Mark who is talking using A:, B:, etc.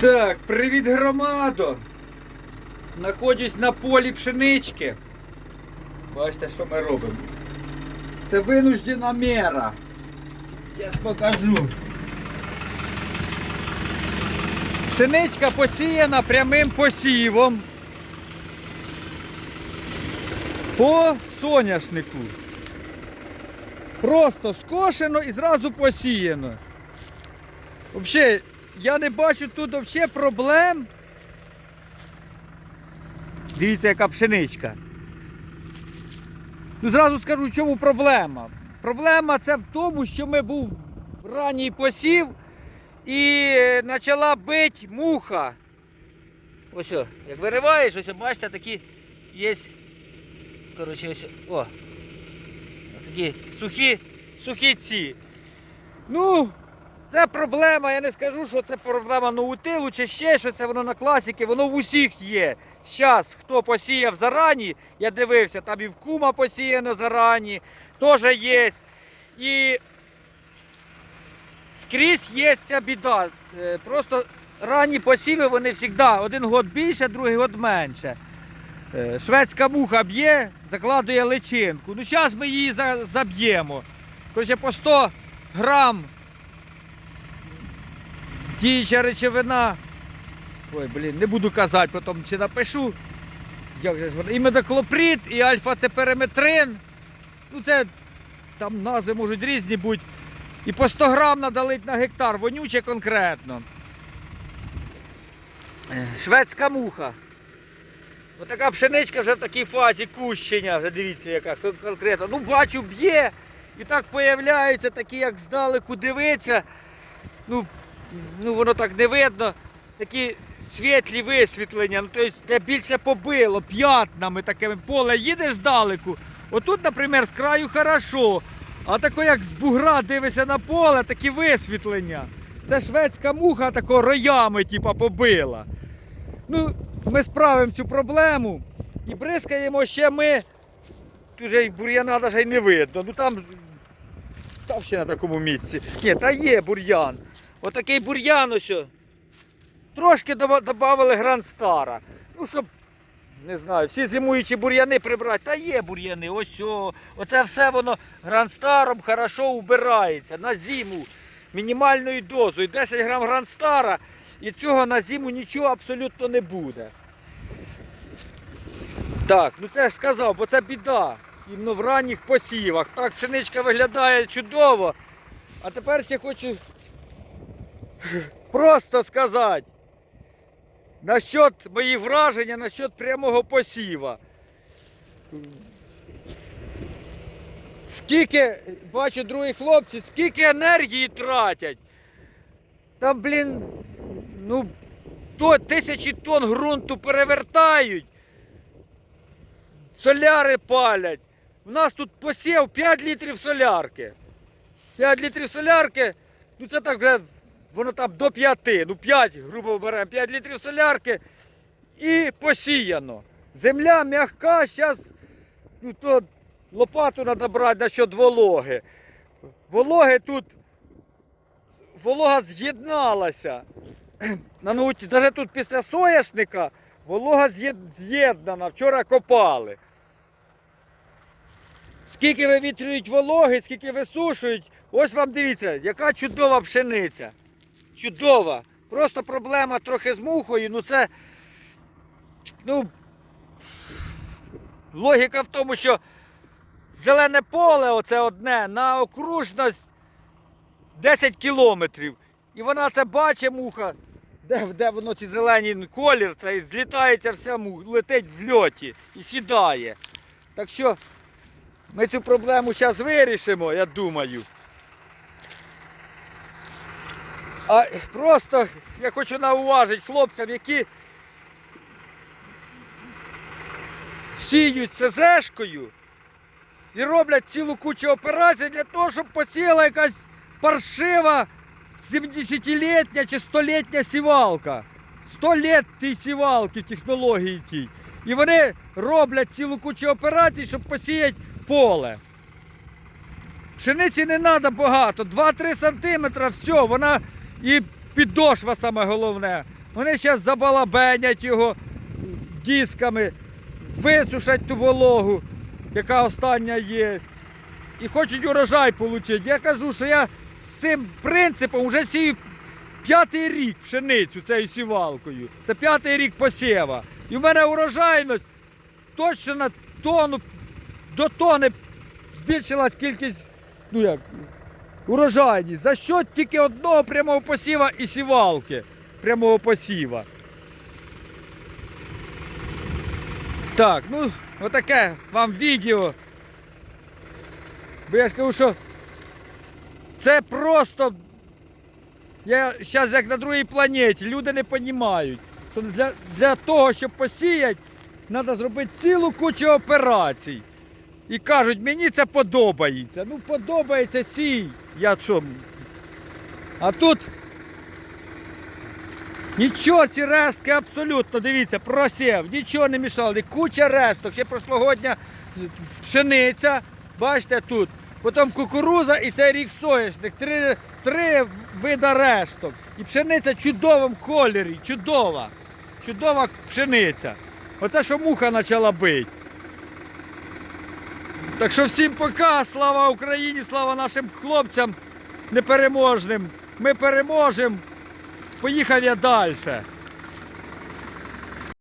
A: Так, привіт, громадо! Знаходжусь на полі пшенички. Бачите, що ми робимо. Це винуждена мера. Зараз покажу. Пшеничка посіяна прямим посівом. По соняшнику. Просто скошено і зразу посіяно. Взагалі, я не бачу тут взагалі проблем. Дивіться, яка пшеничка. Ну, зразу скажу, в чому проблема. Проблема це в тому, що ми був ранній посів і почала бити муха. Ось, о, як вириваєш, ось, бачите, такі є. Коротше, ось. О. Такі сухі, сухі ці. Ну, це проблема, я не скажу, що це проблема ноутилу чи ще що це воно на класіки, воно в усіх є. Зараз, хто посіяв зарані, я дивився, там і в кума посіяно зарані, теж є. І скрізь є ця біда. Е, Просто ранні посіви вони завжди один год більше, другий год менше. Е, Шведська муха б'є, закладує личинку. Ну, зараз ми її заб'ємо. Короче, по 100 грам діюча речовина. Ой, блін, не буду казати, потім чи напишу. Як же? І медоклоприд, і альфа-цепериметрин. Ну це там назви можуть різні бути. І по 100 грам надалить на гектар, вонюче конкретно. Шведська муха. Отака пшеничка вже в такій фазі кущення, вже дивіться, яка конкретно. Ну, бачу, б'є. І так появляються такі, як здалеку дивиться. Ну, ну воно так не видно. Такі світлі висвітлення, ну, тобто, де більше побило, п'ятнами такими поле їдеш здалеку. Отут, наприклад, з краю хорошо. А тако як з бугра дивишся на поле, такі висвітлення. Це шведська муха тако роями типа, побила. Ну, ми справимо цю проблему і бризкаємо ще ми. Тут же й бур'яна навіть не видно. Ну там став ще на такому місці. Ні, та є бур'ян. Отакий бур'ян ось. Трошки додали грандстара. Ну, щоб, не знаю, всі зимуючі бур'яни прибрати. Та є бур'яни, ось о. Оце все воно грандстаром хорошо убирається на зиму. Мінімальною дозою. 10 грам грандстара і цього на зиму нічого абсолютно не буде. Так, ну це ж сказав, бо це біда. Іменно в ранніх посівах. Так, пшеничка виглядає чудово. А тепер ще хочу просто сказати. Насчет мої враження, насчет прямого посіва. Скільки, бачу, другі хлопці, скільки енергії тратять. Там, блін, ну, то тисячі тонн ґрунту перевертають. Соляри палять. У нас тут посів 5 літрів солярки. 5 літрів солярки, ну це так вже, воно там до 5, ну 5, грубо беремо, 5 літрів солярки і посіяно. Земля м'яка, зараз ну, то лопату треба брати насчет вологи. Вологи тут, волога з'єдналася. Навіть тут після соняшника волога з'єднана, вчора копали. Скільки вивітрюють вологи, скільки висушують, ось вам дивіться, яка чудова пшениця. Чудова. Просто проблема трохи з мухою, ну це. Ну, логіка в тому, що зелене поле оце одне на окружність 10 кілометрів. І вона це бачить муха, де, де воно ці зелені колір, це і злітається вся муха, летить в льоті і сідає. Так що ми цю проблему зараз вирішимо, я думаю. А просто я хочу науважити хлопцям, які сіють ЦЗшкою і роблять цілу кучу операцій для того, щоб посіяла якась паршива 70-літня чи 100-літня сівалка. 100 літ тій сівалки технології тій. І вони роблять цілу кучу операцій, щоб посіяти поле. Пшениці не треба багато, 2-3 сантиметри, все, вона і підошва саме головне. Вони зараз забалабенять його дисками, висушать ту вологу, яка остання є. І хочуть урожай отримати. Я кажу, що я з цим принципом вже сію п'ятий рік пшеницю цією сівалкою. Це п'ятий рік посіва. І в мене урожайність точно на тонну до тони збільшилась кількість, ну як, урожайність. За що тільки одного прямого посіва і сівалки прямого посіва. Так, ну, отаке вам відео. Бо я ж кажу, що це просто. Я зараз як на другій планеті, люди не розуміють, що для, для того, щоб посіяти, треба зробити цілу кучу операцій. І кажуть, мені це подобається. Ну подобається сій. Я що? А тут нічого, ці рештки абсолютно, дивіться, просів, нічого не мішали. Куча решток, ще прошлогодня пшениця, бачите тут. Потім кукуруза і цей рік соняшник. Три, три вида решток. І пшениця в чудовому кольорі, чудова. Чудова пшениця. Оце що муха почала бити. Так що всім пока, слава Україні, слава нашим хлопцям непереможним. Ми переможемо. Поїхав я далі.